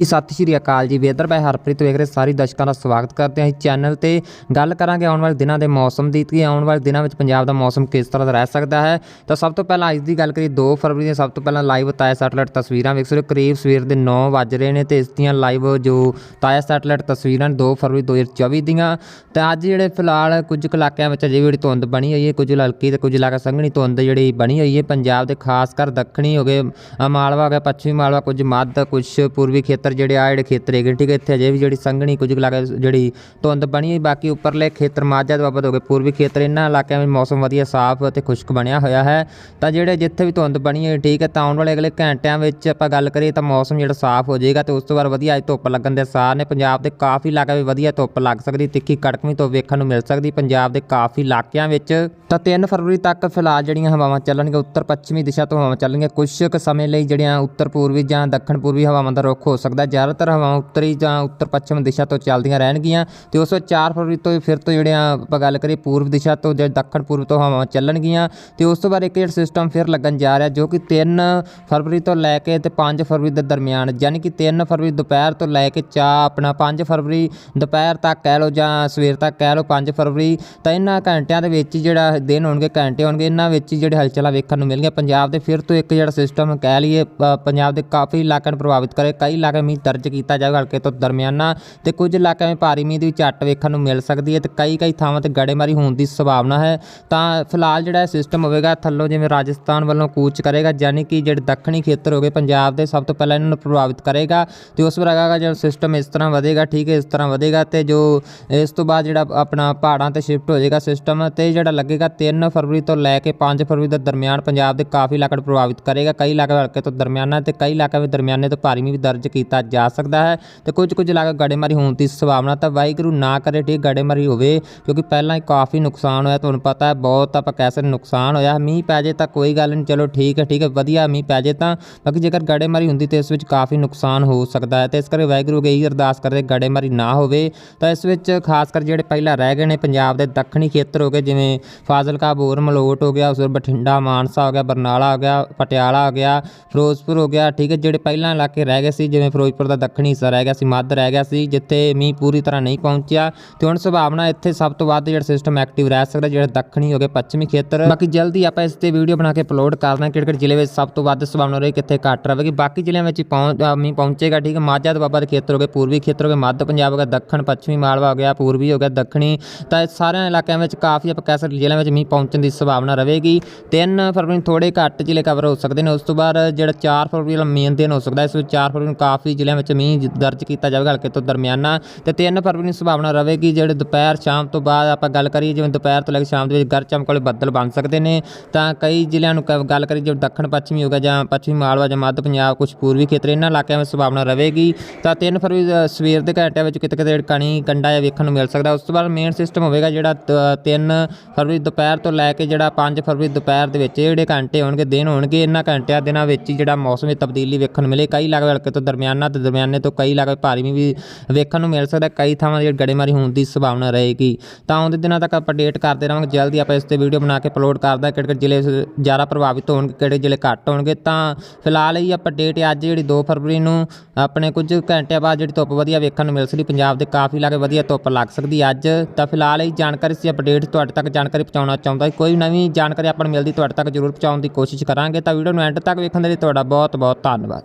ਜੀ ਸਤਿ ਸ਼੍ਰੀ ਅਕਾਲ ਜੀ। ਵੇਦਰ ਬਾਈ ਹਰਪ੍ਰੀਤ ਵੇਖ ਰਹੇ ਸਾਰੇ ਦਰਸ਼ਕਾਂ ਦਾ ਸਵਾਗਤ ਕਰਦੇ ਹਾਂ ਇਸ ਚੈਨਲ ਤੇ। ਗੱਲ ਕਰਾਂਗੇ ਆਉਣ ਵਾਲੇ ਦਿਨਾਂ ਦੇ ਮੌਸਮ ਦੀ ਕਿ ਆਉਣ ਵਾਲੇ ਦਿਨਾਂ ਵਿੱਚ ਪੰਜਾਬ ਦਾ ਮੌਸਮ ਕਿਸ ਤਰ੍ਹਾਂ ਦਾ ਰਹਿ ਸਕਦਾ ਹੈ। ਤਾਂ ਸਭ ਤੋਂ ਪਹਿਲਾਂ ਅੱਜ ਦੀ ਗੱਲ ਕਰੀਏ 2 ਫਰਵਰੀ ਦੀਆਂ ਸਭ ਤੋਂ ਪਹਿਲਾਂ ਲਾਈਵ ਤਾਇਆ ਸੈਟਲਾਈਟ ਤਸਵੀਰਾਂ ਵੇਖ ਸਕਦੇ ਕਰੀਬ ਸਵੇਰ ਦੇ 9 ਵੱਜ ਰਹੇ ਨੇ ਤੇ ਇਸ ਦੀਆਂ ਲਾਈਵ ਜੋ ਤਾਇਆ ਸੈਟਲਾਈਟ ਤਸਵੀਰਾਂ ਨੇ 2 ਫਰਵਰੀ 2024 ਦੀਆਂ। ਤਾਂ ਅੱਜ ਜਿਹੜੇ ਫਿਲਹਾਲ ਕੁਝ ਕੁ ਇਲਾਕਿਆਂ ਵਿੱਚ ਅਜੇ ਵੀ ਜਿਹੜੀ ਧੁੰਦ ਬਣੀ ਹੋਈ ਹੈ, ਕੁਝ ਹਲਕੀ ਤੇ ਕੁਝ ਇਲਾਕਾ ਸੰਘਣੀ ਧੁੰਦ ਜਿਹੜੀ ਬਣੀ ਹੋਈ ਹੈ। ਪੰਜਾਬ ਦੇ ਖਾਸ ਕਰ ਦੱਖਣੀ ਹੋ ਗਏ ਮਾਲਵਾ ਹੋ ਗਿਆ, ਪੱਛਮੀ ਮਾਲਵਾ, ਕੁਝ ਮੱਧ, ਕੁਝ ਪੂਰਬੀ ਖੇਤਰ ਜਿਹੜੇ ਆ ਜਿਹੜੇ ਖੇਤਰ ਹੈਗੇ ਠੀਕ ਹੈ, ਇੱਥੇ ਅਜੇ ਵੀ ਜਿਹੜੀ ਸੰਘਣੀ ਕੁਝ ਕੁ ਇਲਾਕੇ, ਜਿਹੜੀ ਧੁੰਦ ਬਣੀ ਹੋਈ, ਬਾਕੀ ਉੱਪਰਲੇ ਖੇਤਰ ਮਾਝਾ ਤੋਂ ਬਾਬਤ ਹੋ ਗਏ। ਪੂਰਬੀ ਖੇਤਰ ਇਹਨਾਂ ਇਲਾਕਿਆਂ ਵਿੱਚ ਮੌਸਮ ਵਧੀਆ, ਸਾਫ਼ ਅਤੇ ਖੁਸ਼ਕ ਬਣਿਆ ਹੋਇਆ ਹੈ। ਤਾਂ ਜਿਹੜੇ ਜਿੱਥੇ ਵੀ ਧੁੰਦ ਬਣੀ ਹੋਈ, ਠੀਕ ਹੈ, ਤਾਂ ਆਉਣ ਵਾਲੇ ਅਗਲੇ ਘੰਟਿਆਂ ਵਿੱਚ ਆਪਾਂ ਗੱਲ ਕਰੀਏ ਤਾਂ ਮੌਸਮ ਜਿਹੜਾ ਸਾਫ਼ ਹੋ ਜਾਏਗਾ ਤੇ ਉਸ ਤੋਂ ਬਾਅਦ ਵਧੀਆ ਅੱਜ ਧੁੱਪ ਲੱਗਣ ਦੇ ਆਸਾਰ ਨੇ। ਪੰਜਾਬ ਦੇ ਕਾਫੀ ਇਲਾਕਿਆਂ ਵਿੱਚ ਵਧੀਆ ਧੁੱਪ ਲੱਗ ਸਕਦੀ, ਤਿੱਖੀ ਕੜਕਵੀਂ ਧੁੱਪ ਵੇਖਣ ਨੂੰ ਮਿਲ ਸਕਦੀ। ਪੰਜਾਬ ਦੇ ਕਾਫੀ ਇਲਾਕਿਆਂ ਵਿੱਚ ਤਾਂ 3 ਫਰਵਰੀ ਤੱਕ ਫਿਲਹਾਲ ਜਿਹੜੀਆਂ ਹਵਾਵਾਂ ਚੱਲਣਗੀਆਂ ਉੱਤਰ ਪੱਛਮੀ ਦਿਸ਼ਾ ਤੋਂ ਹਵਾਵਾਂ ਚੱਲਣਗੀਆਂ। ਕੁਝ ਕੁ ਸਮੇਂ ਲਈ ਜਿਹੜੀਆਂ ਉੱਤਰ ਪੂਰਬੀ ਜਾਂ ਦੱਖਣ ਪੂਰਬੀ ਹਵਾਵਾਂ ਦਾ ਰੁਖ ਹੋ ਸਕਦਾ ਹੈ। ਜ਼ਿਆਦਾਤਰ ਹਵਾਵਾਂ ਉੱਤਰੀ ਜਾਂ ਉੱਤਰ ਪੱਛਮ ਦਿਸ਼ਾ ਤੋਂ ਚੱਲਦੀਆਂ ਰਹਿਣਗੀਆਂ ਤੇ ਉਸ ਤੋਂ 4 ਫਰਵਰੀ ਤੋਂ ਫਿਰ ਤੋਂ ਜਿਹੜੀਆਂ ਆਪਾਂ ਗੱਲ ਕਰੀਏ ਪੂਰਬ ਦਿਸ਼ਾ ਤੋਂ ਜਾਂ ਦੱਖਣ ਪੂਰਬ ਤੋਂ ਹਵਾਵਾਂ ਚੱਲਣਗੀਆਂ ਤੇ ਉਸ ਤੋਂ ਬਾਅਦ ਇੱਕ ਜਿਹੜਾ ਸਿਸਟਮ ਫਿਰ ਲੱਗਣ ਜਾ ਰਿਹਾ ਜੋ ਕਿ 3 ਫਰਵਰੀ ਤੋਂ ਲੈ ਕੇ ਤੇ 5 ਫਰਵਰੀ ਦੇ ਦਰਮਿਆਨ ਯਾਨੀ ਕਿ 3 ਫਰਵਰੀ ਦੁਪਹਿਰ ਤੋਂ ਲੈ ਕੇ ਚਾ ਆਪਣਾ 5 ਫਰਵਰੀ ਦੁਪਹਿਰ ਤੱਕ ਕਹਿ ਲਓ ਜਾਂ ਸਵੇਰ ਤੱਕ ਕਹਿ ਲਓ 5 ਫਰਵਰੀ, ਤਾਂ ਇਹਨਾਂ ਘੰਟਿਆਂ ਦੇ ਵਿੱਚ ਹੀ ਜਿਹੜਾ ਦਿਨ ਹੋਣਗੇ, ਘੰਟੇ ਹੋਣਗੇ, ਇਹਨਾਂ ਵਿੱਚ ਹੀ ਜਿਹੜੇ ਹਲਚਲਾਂ ਵੇਖਣ ਨੂੰ ਮਿਲਣਗੀਆਂ ਪੰਜਾਬ ਦੇ ਫਿਰ ਤੋਂ ਇੱਕ ਜਿਹੜਾ ਸਿਸਟਮ ਕਹਿ ਲਈਏ ਪੰਜਾਬ ਦੇ ਕਾਫੀ ਇਲਾਕਿਆਂ ਨੂੰ ਪ੍ਰਭਾਵਿਤ ਕਰੇ, ਕਈ ਇਲਾਕੇ ਮੀਂਹ ਦਰਜ ਕੀਤਾ ਜਾਵੇਗਾ ਹਲਕੇ ਤੋਂ ਦਰਮਿਆਨਾ ਤੇ ਕੁਝ ਇਲਾਕਿਆਂ ਵਿੱਚ ਭਾਰੀ ਮੀਂਹ ਦੀ ਵੀ ਝੱਟ ਵੇਖਣ ਨੂੰ ਮਿਲ ਸਕਦੀ ਹੈ ਤੇ ਕਈ ਕਈ ਥਾਵਾਂ ਤੇ ਗੜੇਮਾਰੀ ਹੋਣ ਦੀ ਸੰਭਾਵਨਾ ਹੈ। ਤਾਂ ਫਿਲਹਾਲ ਜਿਹੜਾ ਸਿਸਟਮ ਹੋਵੇਗਾ, ਥੱਲੋਂ ਜਿਵੇਂ ਰਾਜਸਥਾਨ ਵੱਲੋਂ ਕੂਚ ਕਰੇਗਾ, ਯਾਨੀ ਕਿ ਜਿਹੜੇ ਦੱਖਣੀ ਖੇਤਰ ਹੋਗੇ, ਪੰਜਾਬ ਦੇ ਸਭ ਤੋਂ ਪਹਿਲਾਂ ਇਹਨਾਂ ਨੂੰ ਪ੍ਰਭਾਵਿਤ ਕਰੇਗਾ ਤੇ ਉਸ ਵਰਗਾ ਜਿਹੜਾ ਸਿਸਟਮ ਇਸ ਤਰ੍ਹਾਂ ਵਧੇਗਾ, ਠੀਕ ਹੈ, ਇਸ ਤਰ੍ਹਾਂ ਵਧੇਗਾ ਤੇ ਜੋ ਇਸ ਤੋਂ ਬਾਅਦ ਜਿਹੜਾ ਆਪਣਾ ਪਹਾੜਾਂ ਤੇ ਸ਼ਿਫਟ ਹੋ ਜਾਏਗਾ ਸਿਸਟਮ ਤੇ ਜਿਹੜਾ ਲੱਗੇਗਾ 3 ਫਰਵਰੀ ਤੋਂ ਲੈ ਕੇ 5 ਫਰਵਰੀ ਦੇ ਦਰਮਿਆਨ ਪੰਜਾਬ ਦੇ ਕਾਫੀ ਇਲਾਕਿਆਂ ਪ੍ਰਭਾਵਿਤ ਕਰੇਗਾ। ਕਈ ਇਲਾਕੇ ਹਲਕੇ ਤੋਂ ਦਰਮਿਆਨਾ ਤੇ ਕਈ ਇਲਾਕਿਆਂ ਵਿੱਚ ਦਰਮਿਆਨੇ ਤੋਂ ਭਾਰੀ ਮੀਂਹ ਵੀ ਦਰਜ ਕੀਤਾ ਜਾ ਸਕਦਾ ਹੈ ਤੇ ਕੁਝ ਕੁਝ ਇਲਾਕੇ ਗੜੇਮਾਰੀ ਹੋਣ ਦੀ ਸੰਭਾਵਨਾ ਤਾਂ ਵਾਹਿਗੁਰੂ ਨਾ ਕਰੇ ਠੀਕ ਗੜੇਮਾਰੀ ਹੋਵੇ, ਕਿਉਂਕਿ ਪਹਿਲਾਂ ਹੀ ਕਾਫੀ ਨੁਕਸਾਨ ਹੋਇਆ, ਤੁਹਾਨੂੰ ਪਤਾ ਹੈ ਬਹੁਤ ਆਪਾਂ ਕਹਿ ਸਕਦੇ ਨੁਕਸਾਨ ਹੋਇਆ। ਮੀਂਹ ਪੈ ਜੇ ਤਾਂ ਕੋਈ ਗੱਲ ਨਹੀਂ, ਚਲੋ ਠੀਕ ਹੈ ਠੀਕ ਹੈ, ਵਧੀਆ ਮੀਂਹ ਪੈ ਜੇ ਤਾਂ, ਬਾਕੀ ਜੇਕਰ ਗੜੇਮਾਰੀ ਹੁੰਦੀ ਤੇ ਇਸ ਵਿੱਚ ਕਾਫੀ ਨੁਕਸਾਨ ਹੋ ਸਕਦਾ ਹੈ ਤੇ ਇਸ ਕਰਕੇ ਵਾਹਿਗੁਰੂ ਅੱਗੇ ਇਹੀ ਅਰਦਾਸ ਕਰਦੇ ਗੜੇਮਾਰੀ ਨਾ ਹੋਵੇ। ਤਾਂ ਇਸ ਵਿੱਚ ਖਾਸ ਕਰ ਜਿਹੜੇ ਪਹਿਲਾਂ ਰਹਿ ਗਏ ਨੇ ਪੰਜਾਬ ਦੇ ਦੱਖਣੀ ਖੇਤਰ ਹੋ ਗਏ, ਜਿਵੇਂ ਫਾਜ਼ਿਲਕਾ, ਬੋਰ ਮਲੋਟ ਹੋ ਗਿਆ, ਉਸ ਬਠਿੰਡਾ, ਮਾਨਸਾ ਹੋ ਗਿਆ, ਬਰਨਾਲਾ ਹੋ ਗਿਆ, ਪਟਿਆਲਾ ਹੋ ਗਿਆ, ਫਿਰੋਜ਼ਪੁਰ ਹੋ ਗਿਆ, ਠੀਕ ਹੈ, ਜਿਹੜੇ ਪਹਿਲਾਂ ਇਲਾਕੇ ਰਹਿ ਗਏ ਸੀ, ਜਿਵੇਂ ਫਿਰੋਜ਼ ਫਿਰੋਜ਼ਪੁਰ ਦਾ ਦੱਖਣੀ ਹਿੱਸਾ ਰਹਿ ਗਿਆ ਸੀ, ਮੱਧ ਰਹਿ ਗਿਆ ਸੀ, ਜਿੱਥੇ ਮੀਂਹ ਪੂਰੀ ਤਰ੍ਹਾਂ ਨਹੀਂ ਪਹੁੰਚਿਆ। ਤੇ ਹੁਣ ਸੰਭਾਵਨਾ ਇੱਥੇ ਸਭ ਤੋਂ ਵੱਧ ਜਿਹੜਾ ਸਿਸਟਮ ਐਕਟਿਵ ਰਹਿ ਸਕਦਾ, ਜਿਹੜਾ ਦੱਖਣੀ ਹੋ ਗਏ ਪੱਛਮੀ ਖੇਤਰ। ਬਾਕੀ ਜਲਦੀ ਆਪਾਂ ਇਸ ਤੇ ਵੀਡੀਓ ਬਣਾ ਕੇ ਅਪਲੋਡ ਕਰਨਾ ਕਿਹੜੇ ਕਿਹੜੇ ਜ਼ਿਲ੍ਹੇ ਵਿੱਚ ਸਭ ਤੋਂ ਵੱਧ ਸੰਭਾਵਨਾ ਰਹੇ, ਕਿੱਥੇ ਘੱਟ ਰਹੇਗੀ। ਬਾਕੀ ਜ਼ਿਲ੍ਹਿਆਂ ਵਿੱਚ ਪਹੁੰਚ ਮੀਂਹ ਪਹੁੰਚੇਗਾ, ਠੀਕ ਹੈ। ਮਾਝਾ ਦੁਆਬਾ ਦੇ ਖੇਤਰ ਹੋ ਗਏ, ਪੂਰਬੀ ਖੇਤਰ ਹੋ ਗਏ, ਮੱਧ ਪੰਜਾਬ ਹੋ ਗਿਆ, ਦੱਖਣ, ਪੱਛਮੀ ਮਾਲਵਾ ਹੋ ਗਿਆ, ਪੂਰਬੀ ਹੋ ਗਿਆ, ਦੱਖਣੀ। ਤਾਂ ਇਹ ਸਾਰਿਆਂ ਇਲਾਕਿਆਂ ਵਿੱਚ ਕਾਫੀ ਆਪਾਂ ਕਹਿ ਸਕਦੇ ਜ਼ਿਲ੍ਹਿਆਂ ਵਿੱਚ ਮੀਂਹ ਪਹੁੰਚਣ ਦੀ ਸੰਭਾਵਨਾ ਰਹੇਗੀ। 3 ਫਰਵਰੀ ਨੂੰ ਥੋੜੇ ਘੱਟ ਜ਼ਿਲ੍ਹੇ ਕਵਰ ਹੋ ਸਕਦੇ ਨੇ, ਉਸ ਤੋਂ ਬਾਅਦ ਜਿਹੜਾ 4 ਫਰਵਰੀ ਵਾਲਾ ਮੇਨ ਦਿਨ ਹੋ ਸਕਦਾ, ਇਸ ਵਿੱਚ 4 ਫਰਵਰੀ ਨੂੰ ਕਾਫੀ ਜ਼ਿਲ੍ਹਿਆਂ ਵਿੱਚ ਮੀਂਹ ਦਰਜ ਕੀਤਾ ਜਾਵੇਗਾ ਹਲਕੇ ਤੋਂ ਦਰਮਿਆਨਾ ਤੇ 3 ਫਰਵਰੀ ਨੂੰ ਸੰਭਾਵਨਾ ਰਹੇਗੀ ਜਿਹੜੇ ਦੁਪਹਿਰ, ਸ਼ਾਮ ਤੋਂ ਬਾਅਦ ਆਪਾਂ ਗੱਲ ਕਰੀਏ, ਜਿਵੇਂ ਦੁਪਹਿਰ ਤੋਂ ਲੈ ਕੇ ਸ਼ਾਮ ਦੇ ਵਿੱਚ ਗਰ ਚਮਕ ਬੱਦਲ ਬਣ ਸਕਦੇ ਨੇ, ਤਾਂ ਕਈ ਜ਼ਿਲ੍ਹਿਆਂ ਨੂੰ ਕ- ਗੱਲ ਕਰੀਏ, ਜਿਵੇਂ ਦੱਖਣ ਪੱਛਮੀ ਹੋਗਾ ਜਾਂ ਪੱਛਮੀ ਮਾਲਵਾ ਜਾਂ ਮੱਧ ਪੰਜਾਬ ਕੁਝ ਪੂਰਬੀ ਖੇਤਰ, ਇਹਨਾਂ ਇਲਾਕਿਆਂ ਵਿੱਚ ਸੰਭਾਵਨਾ ਰਹੇਗੀ ਤਾਂ 3 ਫਰਵਰੀ ਸਵੇਰ ਦੇ ਘੰਟਿਆਂ ਵਿੱਚ ਕਿਤੇ ਕਿਤੇ ਕਣੀ ਕੰਡਾ ਜਿਹਾ ਵੇਖਣ ਨੂੰ ਮਿਲ ਸਕਦਾ। ਉਸ ਤੋਂ ਬਾਅਦ ਮੇਨ ਸਿਸਟਮ ਹੋਵੇਗਾ ਜਿਹੜਾ 3 ਫਰਵਰੀ ਦੁਪਹਿਰ ਤੋਂ ਲੈ ਕੇ ਜਿਹੜਾ 5 ਫਰਵਰੀ ਦੁਪਹਿਰ ਦੇ ਵਿੱਚ ਜਿਹੜੇ ਘੰਟੇ ਹੋਣਗੇ, ਦਿਨ ਹੋਣਗੇ, ਇਹਨਾਂ ਘੰਟਿਆਂ ਦਿਨਾਂ ਵਿੱਚ ਹੀ ਜਿਹੜਾ ਮੌਸਮ ਵਿੱਚ ਤਬਦੀਲੀ ਵੇਖਣ ਨੂੰ ਮਿਲੇ। ਕਈ ਇਲਾਕੇ ਹਲਕੇ ਤੋਂ ਦਰਮਿਆਨ ਤੇ ਦਰਮਿਆਨੇ ਤੋਂ ਕਈ ਇਲਾਕੇ ਭਾਰੀ ਮੀਂਹ ਵੀ ਵੇਖਣ ਨੂੰ ਮਿਲ ਸਕਦਾ ਕਈ ਥਾਵਾਂ ਦੀ ਗੜੇਮਾਰੀ ਹੋਣ ਦੀ ਸੰਭਾਵਨਾ ਰਹੇਗੀ। ਤਾਂ ਆਉਂਦੇ ਦਿਨਾਂ ਤੱਕ ਆਪਾਂ ਅਪਡੇਟ ਕਰਦੇ ਰਹਾਂਗੇ। ਜਲਦੀ ਆਪਾਂ ਇਸ ਤੇ ਵੀਡੀਓ ਬਣਾ ਕੇ ਅਪਲੋਡ ਕਰਦਾ ਕਿਹੜੇ ਕਿਹੜੇ ਜ਼ਿਲ੍ਹੇ ਜ਼ਿਆਦਾ ਪ੍ਰਭਾਵਿਤ ਹੋਣਗੇ, ਕਿਹੜੇ ਜ਼ਿਲ੍ਹੇ ਘੱਟ ਹੋਣਗੇ। ਤਾਂ ਫਿਲਹਾਲ ਹੀ ਆਪਾਂ ਡੇਟ ਅੱਜ ਜਿਹੜੀ 2 ਫਰਵਰੀ ਨੂੰ ਆਪਣੇ ਕੁਝ ਘੰਟਿਆਂ ਬਾਅਦ ਜਿਹੜੀ ਧੁੱਪ ਵਧੀਆ ਵੇਖਣ ਨੂੰ ਮਿਲ ਸਕਦੀ, ਪੰਜਾਬ ਦੇ ਕਾਫੀ ਇਲਾਕੇ ਵਧੀਆ ਧੁੱਪ ਲੱਗ ਸਕਦੀ ਅੱਜ। ਤਾਂ ਫਿਲਹਾਲ ਇਹ ਜਾਣਕਾਰੀ ਸੀ। ਅਪਡੇਟ ਤੁਹਾਡੇ ਤੱਕ ਜਾਣਕਾਰੀ ਪਹੁੰਚਾਉਣਾ ਚਾਹੁੰਦਾ ਕੋਈ ਨਵੀਂ ਜਾਣਕਾਰੀ ਆਪਾਂ ਨੂੰ ਮਿਲਦੀ, ਤੁਹਾਡੇ ਤੱਕ ਜ਼ਰੂਰ ਪਹੁੰਚਾਉਣ ਦੀ ਕੋਸ਼ਿਸ਼ ਕਰਾਂਗੇ। ਤਾਂ ਵੀਡੀਓ ਨੂੰ ਐਂਡ ਤੱਕ ਵੇਖਣ ਦੇ ਲਈ ਤੁਹਾਡਾ ਬਹੁਤ ਬਹੁਤ ਧੰਨਵਾਦ।